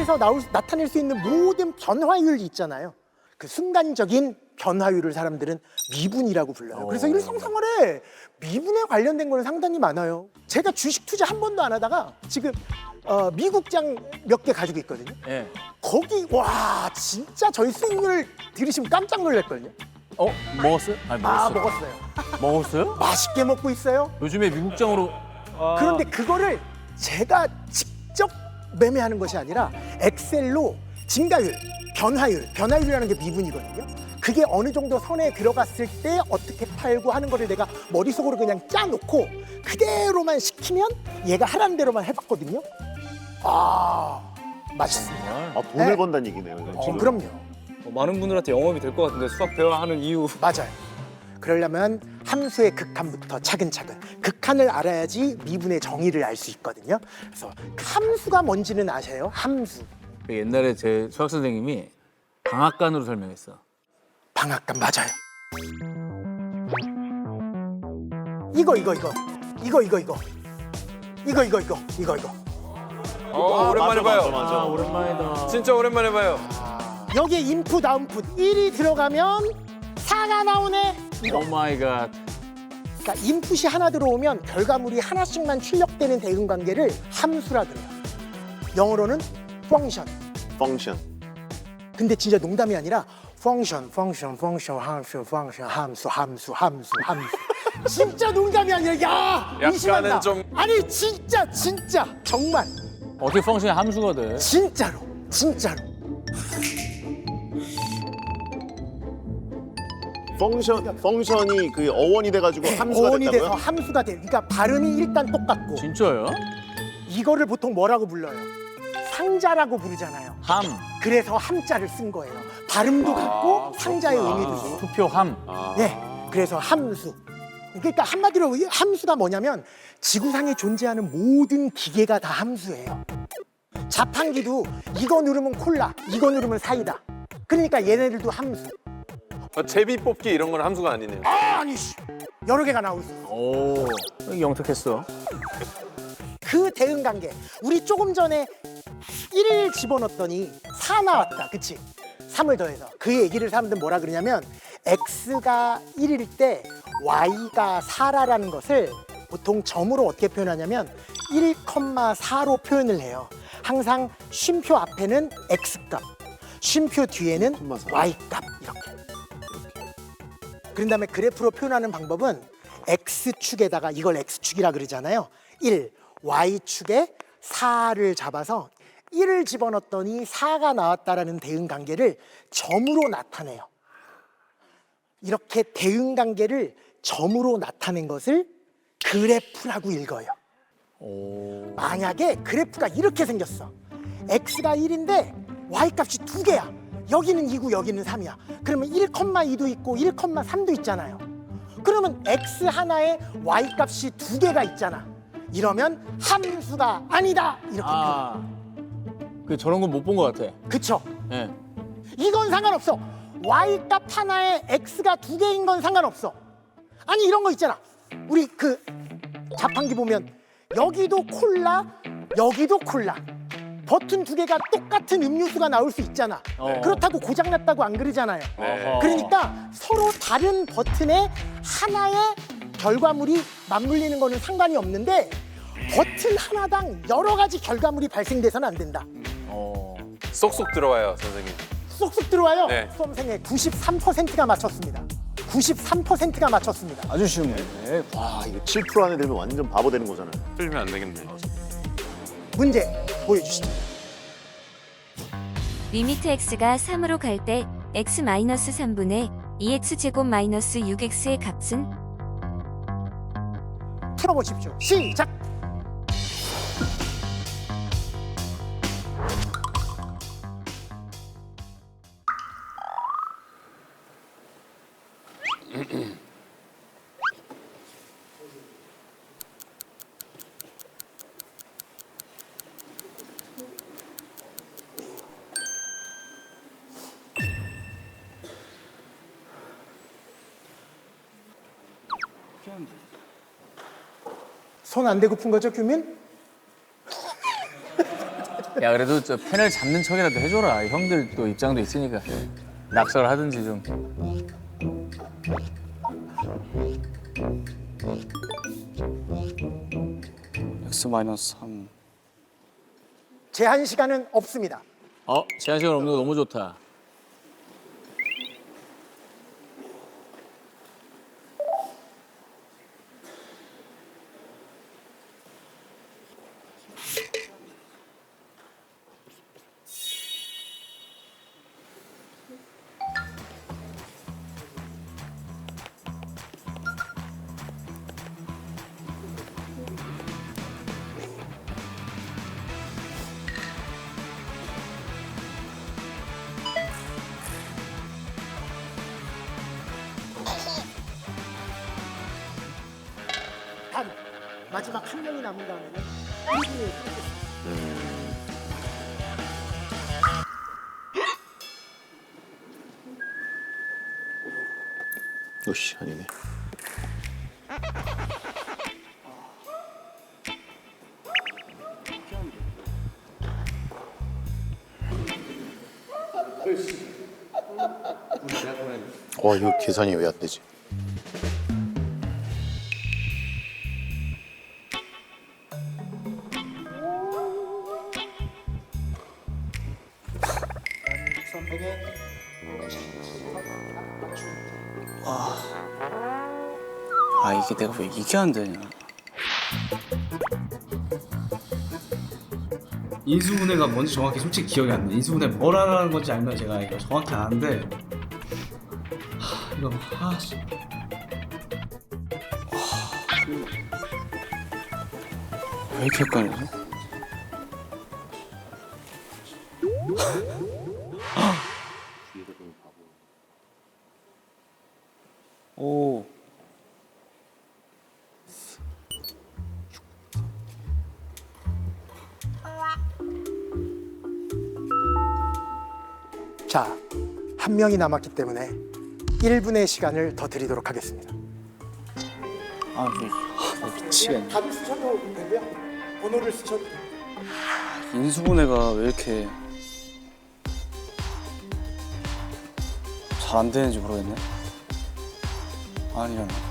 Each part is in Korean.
인간에서 나올, 수- 나타낼 수 있는 모든 변화율이 있잖아요. 그 순간적인 변화율을 사람들은 미분이라고 불러요. 그래서 일상생활에 미분에 관련된 거는 상당히 많아요. 제가 주식 투자 한 번도 안 하다가 지금 어, 미국장 몇 개 가지고 있거든요. 예. 거기 와 진짜 저희 수익률 들으시면 깜짝 놀랄걸요. 어 먹었어요? 아니 아 먹었어요. 먹었어요. 먹었어요? 맛있게 먹고 있어요. 요즘에 미국장으로 아, 그런데 그거를 제가 직접 매매하는 것이 아니라 엑셀로 증가율, 변화율, 변화율이라는 게 미분이거든요. 그게 어느 정도 선에 들어갔을 때 어떻게 팔고 하는 거를 내가 머릿속으로 그냥 짜놓고 그대로만 시키면 얘가 하라는 대로만 해봤거든요. 아, 맛있습니다. 아, 돈을 네. 번다는 얘기네요. 이건 어, 지금. 그럼요. 어, 많은 분들한테 영업이 될 것 같은데 수학 배워하는 이유 맞아요. 그러려면 함수의 극한부터 차근차근 극한을 알아야지 미분의 정의를 알 수 있거든요. 그래서 함수가 뭔지는 아세요? 함수. 그 옛날에 제 수학 선생님이 방앗간으로 설명했어. 방앗간 맞아요. 이거 이거 이거 이거 이거 이거 이거 이거 이거 이거 이거 어, 오랜만에 맞아, 봐요 맞아, 맞아. 오랜만이다. 진짜 오랜만에 봐요 여기에 인풋 아웃풋 1이 들어가면 4가 나오네 이거 오 마이 갓. 그러니까 인풋이 하나 들어오면 결과물이 하나씩만 출력되는 대응 관계를 함수라 그래요. 영어로는 펑션. 펑션. 근데 진짜 농담이 아니라 펑션, 펑션, 펑션, 함수, 펑션, 함수, 함수, 함수, 함수. 진짜 농담이 아니라 야 약간은 의심한다. 좀- 아니 진짜 진짜 정말 어떻게 펑션이 함수가 돼? 진짜로 진짜로 펑션 펑션이 그 어원이 돼가지고 함수가 어원이 됐다고요? 돼서 함수가 돼. 그러니까 발음이 일단 똑같고 진짜요? 이거를 보통 뭐라고 불러요? 상자라고 부르잖아요. 함. 그래서 함자를 쓴 거예요. 발음도 같고 상자의 의미도 있고. 투표 함. 네, 그래서 함수. 그러니까 한마디로 이 함수가 뭐냐면 지구상에 존재하는 모든 기계가 다 함수예요. 자판기도 이거 누르면 콜라, 이거 누르면 사이다. 그러니까 얘네들도 함수. 어, 제비 뽑기 이런 건 함수가 아니네요 아, 아니 씨. 여러 개가 나올 수 있어. 오. 영특했어. 그 대응 관계. 우리 조금 전에 1을 집어넣었더니 4 나왔다. 그치? 3을 더해서. 그 얘기를 사람들 뭐라 그러냐면 x가 1일 때 y가 4라라는 것을 보통 점으로 어떻게 표현하냐면 1,4로 표현을 해요. 항상 쉼표 앞에는 x값, 쉼표 뒤에는 1,4. y값. 그런 다음에 그래프로 표현하는 방법은 x축에다가 이걸 x축이라 그러잖아요. 1, y축에 4를 잡아서 1을 집어넣었더니 4가 나왔다라는 대응 관계를 점으로 나타내요. 이렇게 대응 관계를 점으로 나타낸 것을 그래프라고 읽어요. 오. 만약에 그래프가 이렇게 생겼어. x가 1인데 y 값이 두 개야. 여기는 2고 여기는 3이야. 그러면 1,2도 있고 1,3도 있잖아요. 그러면 x 하나에 y 값이 두 개가 있잖아. 이러면 함수가 아니다. 이렇게 표현. 아. 그 저런 건 못 본 것 같아. 그쵸? 예. 이건 상관없어. y 값 하나에 x가 두 개인 건 상관없어. 아니 이런 거 있잖아. 우리 그 자판기 보면 여기도 콜라, 여기도 콜라. 버튼 두 개가 똑같은 음료수가 나올 수 있잖아. 어. 그렇다고 고장 났다고 안 그러잖아요. 네. 그러니까 서로 다른 버튼에 하나의 결과물이 맞물리는 거는 상관이 없는데 버튼 하나당 여러 가지 결과물이 발생돼서는 안 된다. 어. 쏙쏙 들어와요 선생님 쏙쏙 들어와요. 네. 수험생의 93%가 맞췄습니다. 93%가 맞췄습니다. 아주 쉬운 문제. 와 이거 7% 안에 들면 완전 바보 되는 거잖아요. 틀리면 안 되겠네 문제 보여주시죠. 리미트 x가 3으로 갈 때 x 마이너스 3분의 2x 제곱 마이너스 6x의 값은 풀어보십시오. 시작. 손 안 대고 푼 거죠, 규민? 야 그래도 저 펜을 잡는 척이라도 해줘라. 형들 또 입장도 있으니까 낙서를 하든지 좀. x 마이너스 3. 제한 시간은 없습니다. 어 제한 시간 없는 거 너무 좋다. 마지막 한 명이 남은 다음에는 1분에 끊겠습니다. 오씨 아니네. 와 이거 계산이 왜 안 되지? 왜 이게 안 되냐? 인수분해가 뭔지 정확히 솔직히 기억이 안 나. 인수분해 뭘 하라는 건지 알면 제가 이거 정확히 아는데 하, 이거 아 씨. 왜 이렇게 헷갈리지? 2명이 남았기 때문에 1분의 시간을 더 드리도록 하겠습니다. 아, 네. 아 미치겠네. 답을 쓰셔도 되고요. 번호를 쓰셔도 돼요. 아, 인수분해가 왜 이렇게 잘 안 되는지 모르겠네. 아니야.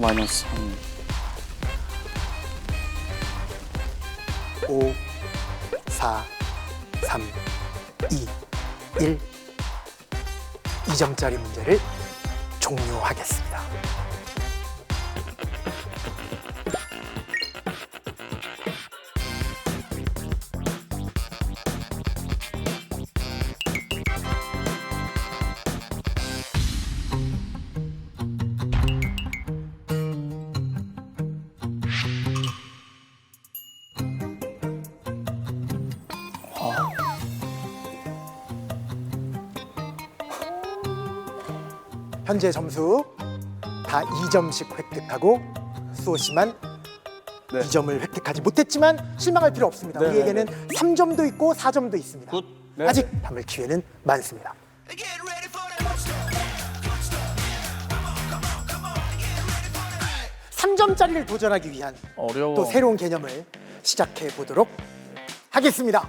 마이너스 5, 4, 3, 2, 1. 2점짜리 문제를 종료하겠습니다. 현재 점수 다 2점씩 획득하고 수호 씨만 네. 2점을 획득하지 못했지만 실망할 필요 없습니다. 네, 우리에게는 3점도 있고 4점도 있습니다. 네. 아직 담을 기회는 많습니다. 3점짜리를 도전하기 위한 어려워. 또 새로운 개념을 시작해 보도록 하겠습니다.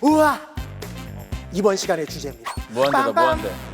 우와! 이번 시간의 주제입니다. 무한대다 빵빵! 무한대.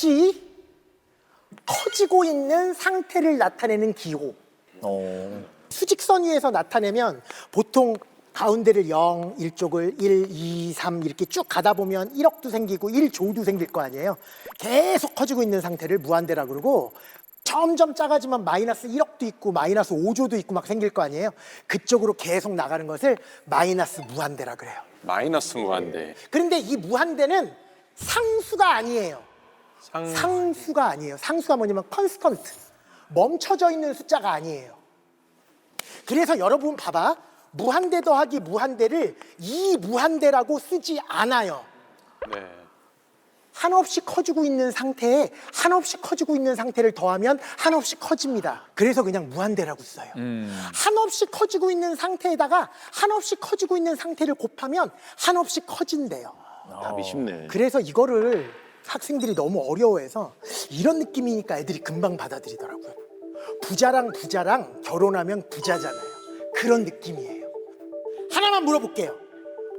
없이 커지고 있는 상태를 나타내는 기호. 수직선 위에서 나타내면 보통 가운데를 0, 일쪽을 1, 2, 3 이렇게 쭉 가다 보면 1억도 생기고 1조도 생길 거 아니에요. 계속 커지고 있는 상태를 무한대라 그러고 점점 작아지면 마이너스 1억도 있고 마이너스 5조도 있고 막 생길 거 아니에요. 그쪽으로 계속 나가는 것을 마이너스 무한대라 그래요. 마이너스 무한대. 그런데 이 무한대는 상수가 아니에요. 상수 가 아니에요. 상수가 뭐냐면 컨스턴트. 멈춰져 있는 숫자가 아니에요. 그래서 여러분 봐봐. 무한대 더하기 무한대를 이 무한대라고 쓰지 않아요. 네. 한없이 커지고 있는 상태에 한없이 커지고 있는 상태를 더하면 한없이 커집니다. 그래서 그냥 무한대라고 써요. 한없이 커지고 있는 상태에다가 한없이 커지고 있는 상태를 곱하면 한없이 커진대요. 답이 쉽네. 그래서 이거를 학생들이 너무 어려워해서 이런 느낌이니까 애들이 금방 받아들이더라고요. 부자랑 부자랑 결혼하면 부자잖아요. 그런 느낌이에요. 하나만 물어볼게요.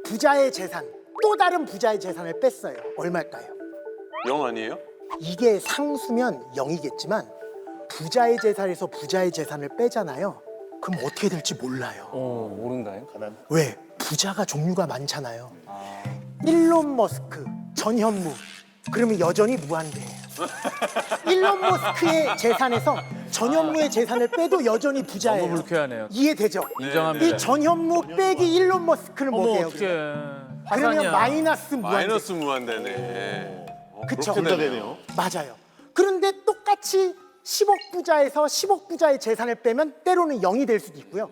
부자의 재산, 또 다른 부자의 재산을 뺐어요. 얼마일까요? 영 아니에요? 이게 상수면 0이겠지만 부자의 재산에서 부자의 재산을 빼잖아요. 그럼 어떻게 될지 몰라요. 어 모른다요? 왜? 부자가 종류가 많잖아요. 일론 머스크, 전현무. 그러면 여전히 무한대예요. 일론 머스크의 재산에서 전현무의 재산을 빼도 여전히 부자예요. 너무 불쾌하네요. 이해되죠? 인정합니다. 이 전현무 빼기 일론 어머 뭐예요? 어떡해. 그러면 화산이야. 마이너스 무한대. 마이너스 무한대네. 어, 그쵸. 그렇게 둘다 되네요. 되네요. 맞아요. 그런데 똑같이 10억 부자에서 10억 부자의 재산을 빼면 때로는 0이 될 수도 있고요.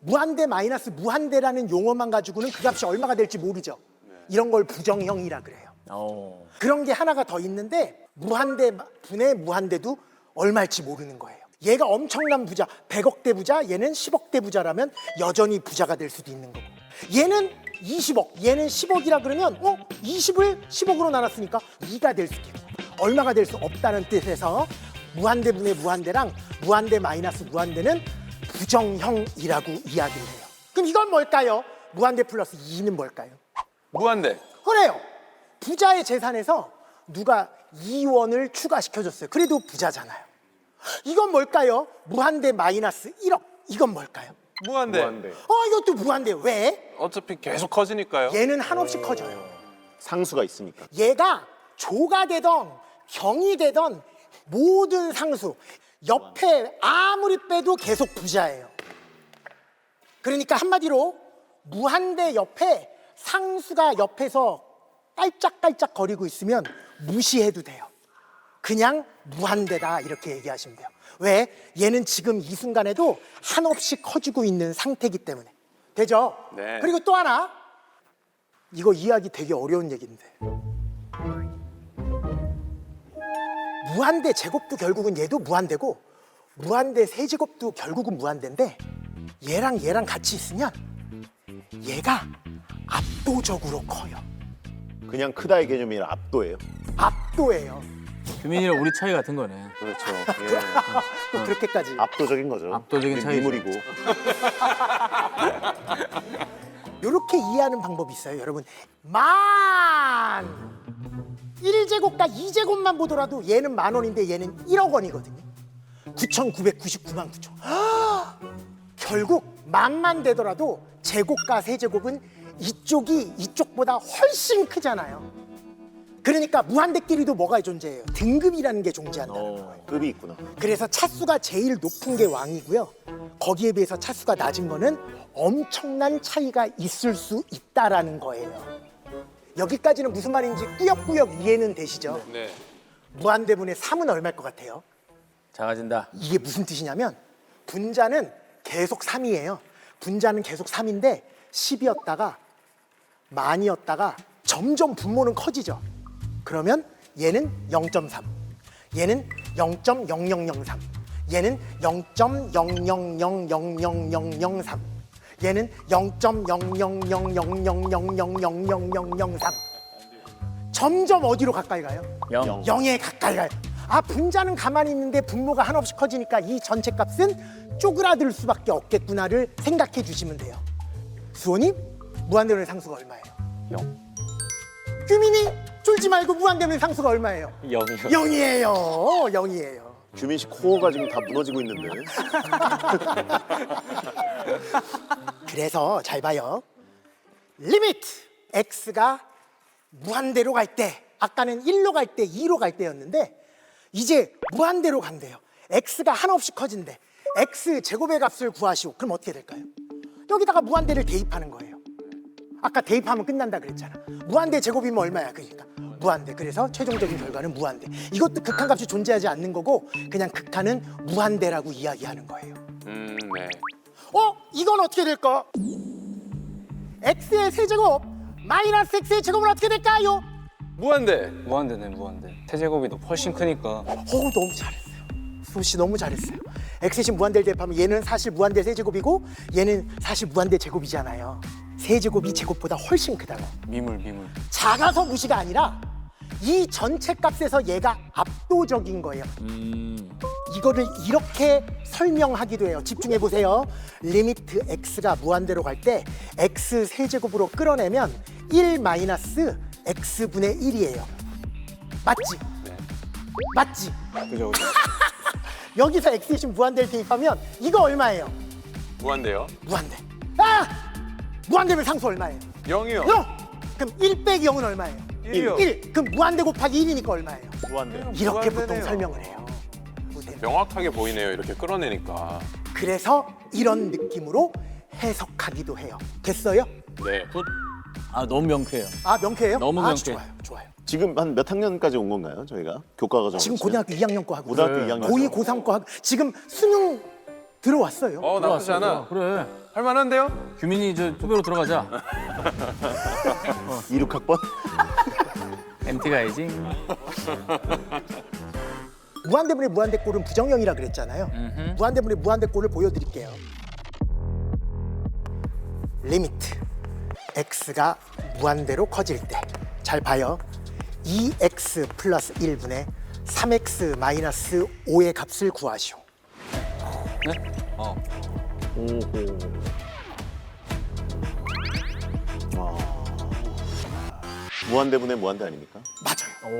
무한대 마이너스 무한대라는 용어만 가지고는 그 값이 얼마가 될지 모르죠. 이런 걸 부정형이라 그래요. 어. 그런 게 하나가 더 있는데 무한대 분의 무한대도 얼마일지 모르는 거예요. 얘가 엄청난 부자, 100억대 부자, 얘는 10억대 부자라면 여전히 부자가 될 수도 있는 거고. 얘는 20억, 얘는 10억이라 그러면 어? 20을 10억으로 나눴으니까 2가 될 수도 있고 얼마가 될 수 없다는 뜻에서 무한대 분의 무한대랑 무한대 마이너스 무한대는 부정형이라고 이야기를 해요. 그럼 이건 뭘까요? 무한대 플러스 2는 뭘까요? 무한대. 그래요. 부자의 재산에서 누가 2원을 추가시켜줬어요. 그래도 부자잖아요. 이건 뭘까요? 무한대 마이너스 1억. 이건 뭘까요? 무한대. 무한대. 어, 이것도 무한대. 왜? 어차피 계속 커지니까요. 얘는 한없이 커져요. 상수가 있으니까. 얘가 조가 되던 경이 되던 모든 상수 옆에 아무리 빼도 계속 부자예요. 그러니까 한마디로 무한대 옆에 상수가 옆에서 깔짝깔짝 거리고 있으면 무시해도 돼요. 그냥 무한대다 이렇게 얘기하시면 돼요. 왜? 얘는 지금 이 순간에도 한없이 커지고 있는 상태이기 때문에. 되죠? 네. 그리고 또 하나 이거 이해하기 되게 어려운 얘기인데 무한대 제곱도 결국은 얘도 무한대고 무한대 세제곱도 결국은 무한대인데 얘랑 얘랑 같이 있으면 얘가 압도적으로 커요. 그냥 크다의 개념이 아니라 압도예요. 압도예요. 규민이랑 우리 차이 같은 거네. 그렇죠. 예. 또 그렇게까지. 압도적인 거죠. 압도적인 차이죠. 미물이고. 이렇게 이해하는 방법이 있어요, 여러분. 만 1제곱과 2제곱만 보더라도 얘는 만 원인데 얘는 1억 원이거든요. 9,999만 9천. 결국 만만 되더라도 제곱과 세제곱은 이쪽이 이쪽보다 훨씬 크잖아요. 그러니까 무한대끼리도 뭐가 존재해요? 등급이라는 게 존재한다는 거예요. 급이 있구나. 그래서 차수가 제일 높은 게 왕이고요. 거기에 비해서 차수가 낮은 거는 엄청난 차이가 있을 수 있다라는 거예요. 여기까지는 무슨 말인지 꾸역꾸역 이해는 되시죠? 네. 무한대분의 3은 얼마일 것 같아요? 작아진다. 이게 무슨 뜻이냐면 분자는 계속 3이에요. 분자는 계속 3인데 10이었다가 만이었다가 점점 분모는 커지죠. 그러면 얘는 0.3, 얘는 0.0003, 얘는 0.000000003, 얘는 0.0000000000003. 점점 어디로 가까이 가요? 영. 0에 가까이 가요. 아 분자는 가만히 있는데 분모가 한없이 커지니까 이 전체 값은 쪼그라들 수밖에 없겠구나를 생각해 주시면 돼요. 수호님 무한대분의 상수가 얼마예요? 0. 규민이 쫄지 말고 무한대분의 상수가 얼마예요? 0이요. 0이에요. 0이에요. 규민 씨 코어가 지금 다 무너지고 있는데. 그래서 잘 봐요. 리미트 x가 무한대로 갈 때 아까는 1로 갈 때 2로 갈 때였는데 이제 무한대로 간대요. x가 한없이 커진대. x 제곱의 값을 구하시오. 그럼 어떻게 될까요? 여기다가 무한대를 대입하는 거예요. 아까 대입하면 끝난다 그랬잖아. 무한대 제곱이면 얼마야? 그러니까 무한대. 그래서 최종적인 결과는 무한대. 이것도 극한값이 존재하지 않는 거고 그냥 극한은 무한대라고 이야기하는 거예요. 음, 네. 어? 이건 어떻게 될까? x의 세제곱 마이너스 x의 제곱은 어떻게 될까요? 무한대. 무한대네 무한대. 태제곱이 더 훨씬 크니까. 어 너무 잘했어요. 수호 씨 너무 잘했어요. x신 무한대를 대입하면 얘는 사실 무한대 세제곱이고 얘는 사실 무한대 제곱이잖아요. 세제곱이 제곱보다 훨씬 크다고. 미물 미물. 작아서 무시가 아니라 이 전체 값에서 얘가 압도적인 거예요. 이거를 이렇게 설명하기도 해요. 집중해 보세요. 리미트 x가 무한대로 갈 때 x 세제곱으로 끌어내면 1 마이너스 x분의 1이에요. 맞지? 맞지? 그죠 그죠. 여기서 x 대신 무한대를 대입하면 이거 얼마예요? 무한대요. 무한대. 아! 무한대면 상수 얼마예요? 0이요. 0! 그럼 1 빼기 0은 얼마예요? 일이요. 1. 그럼 무한대 곱하기 1이니까 얼마예요? 무한대. 이렇게 무한대네요. 보통 설명을 해요. 보세요. 명확하게 보이네요. 이렇게 끌어내니까. 그래서 이런 느낌으로 해석하기도 해요. 됐어요? 네. 아 너무 명쾌해요. 아 명쾌해요? 너무 아주 명쾌해. 좋아요, 좋아요. 지금 한 몇 학년까지 온 건가요? 저희가 교과 과정. 지금 고등학교 2학년 거 하고 고등학교 있어요. 2학년. 고2, 고3 거 하고 지금 수능 들어왔어요. 어, 나쁘지 않아. 그래. 할만한데요? 규민이 저 투배로 들어가자. 2, 6학번? MT 가야지. 무한대분의 무한대꼴은 부정형이라 그랬잖아요. 무한대분의 무한대꼴을 보여드릴게요. 리미트 x가 무한대로 커질 때 잘 봐요. 2x 플러스 1분의 3x 마이너스 5의 값을 구하시오. 네? 어. 무한대분의 무한대 아닙니까? 맞아요.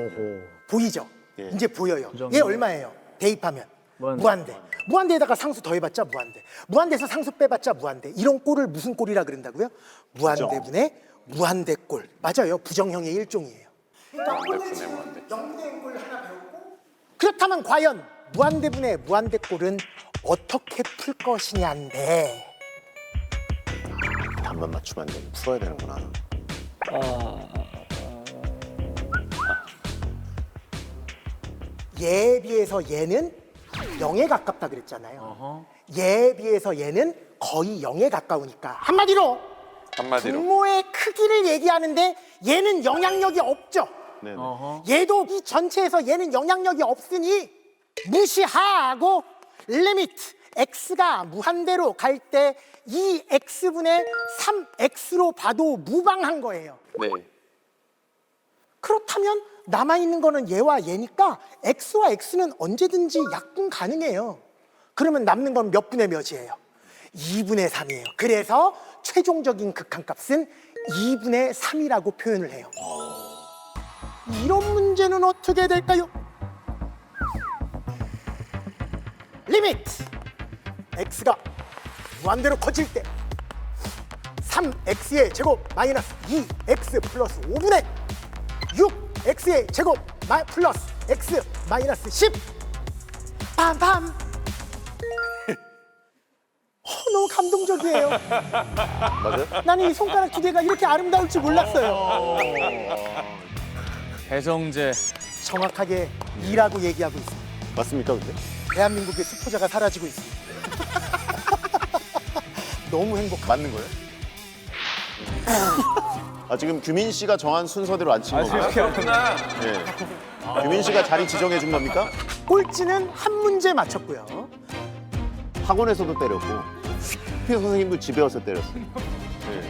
보이죠? 예. 이제 보여요. 얘 얼마예요? 대입하면 무한대. 무한대. 무한대에다가 상수 더해봤자 무한대. 무한대에서 상수 빼봤자 무한대. 이런 꼴을 무슨 꼴이라 그런다고요? 무한대분의 무한대 꼴. 맞아요. 부정형의 일종이에요. 무한대분의 무한대. 그렇다면 과연 무한대분의 무한대 꼴은 어떻게 풀 것이냐인데 답만 맞추면 안 돼. 풀어야 되는구나. 얘에 비해서 얘는 0에 가깝다 그랬잖아요. 얘에 비해서 얘는 거의 0에 가까우니까 한마디로 한마디로. 분모의 크기를 얘기하는데 얘는 영향력이 없죠. 네. 얘도 이 전체에서 얘는 영향력이 없으니 무시하고 리미트 x가 무한대로 갈 때 이 x분의 3x로 봐도 무방한 거예요. 네. 그렇다면 남아 있는 거는 얘와 얘니까 x와 x는 언제든지 약분 가능해요. 그러면 남는 건 몇 분의 몇이에요? 2분의 3이에요. 그래서 최종적인 극한값은 2분의 3이라고 표현을 해요. 이런 문제는 어떻게 될까요? 리미트 x가 무한대로 커질 때 3x의 제곱 마이너스 2x 플러스 5분의 6x의 제곱 마, 플러스 x 마이너스 10 빰빰 어, 너무 감동적이에요 맞아요? 나는 이 손가락 두 개가 이렇게 아름다울 줄 몰랐어요 배성재. 정확하게 2라고 얘기하고 있습니다 맞습니까, 근데? 대한민국의 수포자가 사라지고 있습니다 너무 행복합니다 맞는 거예요? 아, 지금 규민 씨가 정한 순서대로 안친 건가요? 그렇구나. 예. 규민 씨가 자리 지정해 준 겁니까? 꼴찌는 한 문제 맞췄고요 학원에서도 때렸고 휘 선생님도 집에 와서 때렸어요. 예.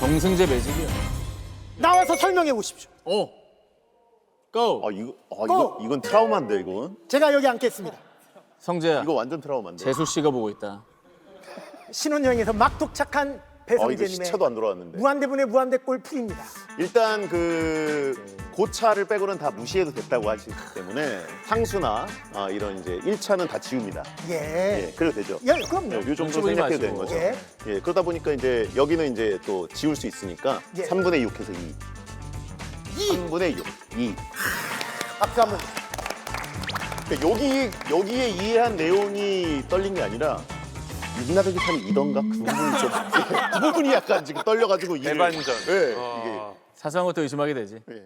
정승재 매직이야. 나와서 설명해 보십시오 오. 고. 아 이거 아 이거 이건 트라우마인데 이건 제가 여기 앉겠습니다 성재야. 이거 완전 트라우마인데. 재수 씨가 보고 있다. 신혼여행에서 막 도착한 아 이거 배성재님의 시차도 안 돌아왔는데. 무한대분의 무한대꼴 풀입니다. 일단 그 고차를 빼고는 다 무시해도 됐다고 하시기 때문에 상수나 아, 이런 이제 1차는 다 지웁니다. 예. 예, 그래도 되죠. 예, 그럼요. 이 정도 눈치 보지 생각해도 되는 마시고. 거죠. 예. 예, 그러다 보니까 이제 여기는 이제 또 지울 수 있으니까 예. 3분의 6해서 2. 3분의 6. 2. 박수 한번. 그러니까 여기 여기에 이해한 내용이 떨린 게 아니라 6 나누기 3이 2던가 그 부분이 좀 그 부분이 약간 지금 떨려가지고 이를- 대반전. 예, 어. 이게 사소한 것도 의심하게 되지. 예.